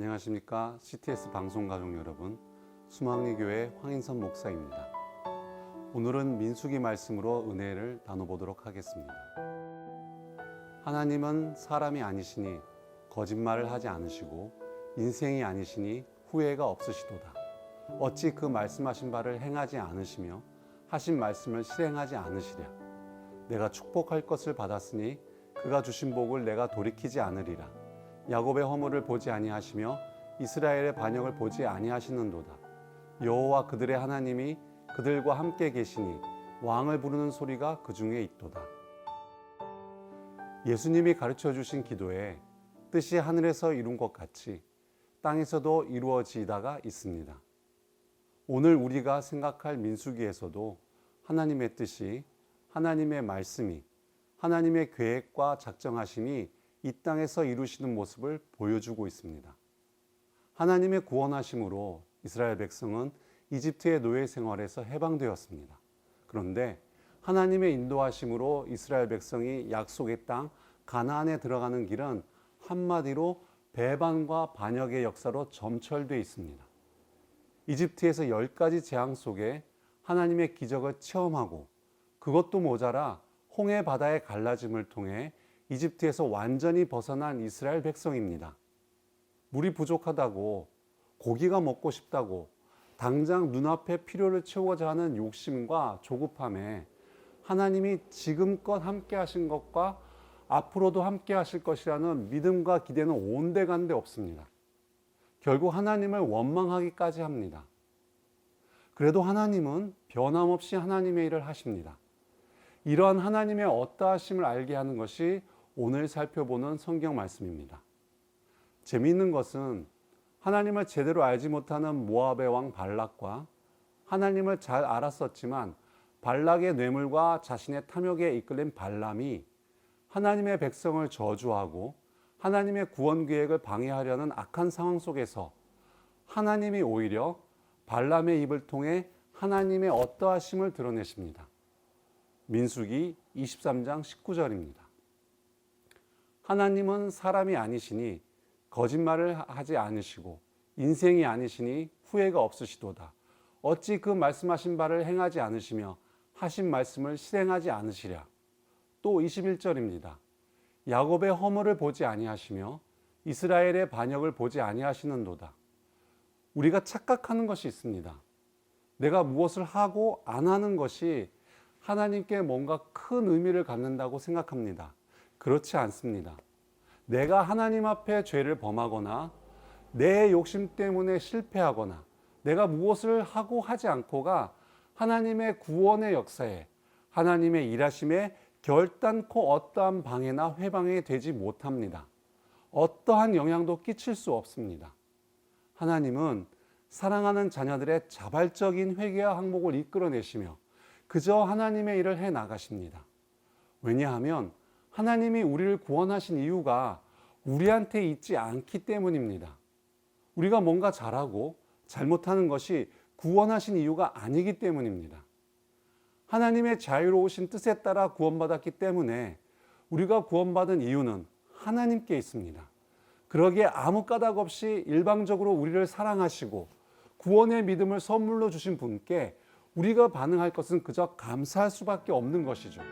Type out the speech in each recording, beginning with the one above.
안녕하십니까 CTS 방송 가족 여러분 수망리교회 황인선 목사입니다. 오늘은 민수기 말씀으로 은혜를 나눠보도록 하겠습니다. 하나님은 사람이 아니시니 거짓말을 하지 않으시고 인생이 아니시니 후회가 없으시도다. 어찌 그 말씀하신 바를 행하지 않으시며 하신 말씀을 실행하지 않으시랴. 내가 축복할 것을 받았으니 그가 주신 복을 내가 돌이키지 않으리라. 야곱의 허물을 보지 아니하시며 이스라엘의 반역을 보지 아니하시는도다. 여호와 그들의 하나님이 그들과 함께 계시니 왕을 부르는 소리가 그 중에 있도다. 예수님이 가르쳐 주신 기도에 뜻이 하늘에서 이룬 것 같이 땅에서도 이루어지다가 있습니다. 오늘 우리가 생각할 민수기에서도 하나님의 뜻이 하나님의 말씀이 하나님의 계획과 작정하심이 이 땅에서 이루시는 모습을 보여주고 있습니다. 하나님의 구원하심으로 이스라엘 백성은 이집트의 노예 생활에서 해방되었습니다. 그런데 하나님의 인도하심으로 이스라엘 백성이 약속의 땅 가나안에 들어가는 길은 한마디로 배반과 반역의 역사로 점철돼 있습니다. 이집트에서 열 가지 재앙 속에 하나님의 기적을 체험하고 그것도 모자라 홍해 바다의 갈라짐을 통해 이집트에서 완전히 벗어난 이스라엘 백성입니다. 물이 부족하다고 고기가 먹고 싶다고 당장 눈앞에 필요를 채우고자 하는 욕심과 조급함에 하나님이 지금껏 함께 하신 것과 앞으로도 함께 하실 것이라는 믿음과 기대는 온데간데 없습니다. 결국 하나님을 원망하기까지 합니다. 그래도 하나님은 변함없이 하나님의 일을 하십니다. 이러한 하나님의 어떠하심을 알게 하는 것이 오늘 살펴보는 성경 말씀입니다. 재미있는 것은 하나님을 제대로 알지 못하는 모압의 왕 발락과 하나님을 잘 알았었지만 발락의 뇌물과 자신의 탐욕에 이끌린 발람이 하나님의 백성을 저주하고 하나님의 구원 계획을 방해하려는 악한 상황 속에서 하나님이 오히려 발람의 입을 통해 하나님의 어떠하심을 드러내십니다. 민수기 23장 19절입니다. 하나님은 사람이 아니시니 거짓말을 하지 않으시고 인생이 아니시니 후회가 없으시도다. 어찌 그 말씀하신 바를 행하지 않으시며 하신 말씀을 실행하지 않으시랴. 또 21절입니다. 야곱의 허물을 보지 아니하시며 이스라엘의 반역을 보지 아니하시는도다. 우리가 착각하는 것이 있습니다. 내가 무엇을 하고 안 하는 것이 하나님께 뭔가 큰 의미를 갖는다고 생각합니다. 그렇지 않습니다. 내가 하나님 앞에 죄를 범하거나 내 욕심 때문에 실패하거나 내가 무엇을 하고 하지 않고가 하나님의 구원의 역사에 하나님의 일하심에 결단코 어떠한 방해나 회방이 되지 못합니다. 어떠한 영향도 끼칠 수 없습니다. 하나님은 사랑하는 자녀들의 자발적인 회개와 항목을 이끌어내시며 그저 하나님의 일을 해 나가십니다. 왜냐하면 하나님이 우리를 구원하신 이유가 우리한테 있지 않기 때문입니다. 우리가 뭔가 잘하고 잘못하는 것이 구원하신 이유가 아니기 때문입니다. 하나님의 자유로우신 뜻에 따라 구원받았기 때문에 우리가 구원받은 이유는 하나님께 있습니다. 그러기에 아무 까닭 없이 일방적으로 우리를 사랑하시고 구원의 믿음을 선물로 주신 분께 우리가 반응할 것은 그저 감사할 수밖에 없는 것이죠.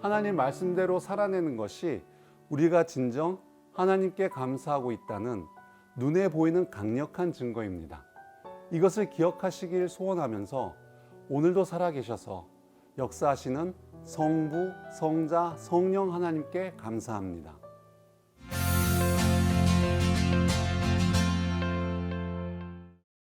하나님 말씀대로 살아내는 것이 우리가 진정 하나님께 감사하고 있다는 눈에 보이는 강력한 증거입니다. 이것을 기억하시길 소원하면서 오늘도 살아계셔서 역사하시는 성부, 성자, 성령 하나님께 감사합니다.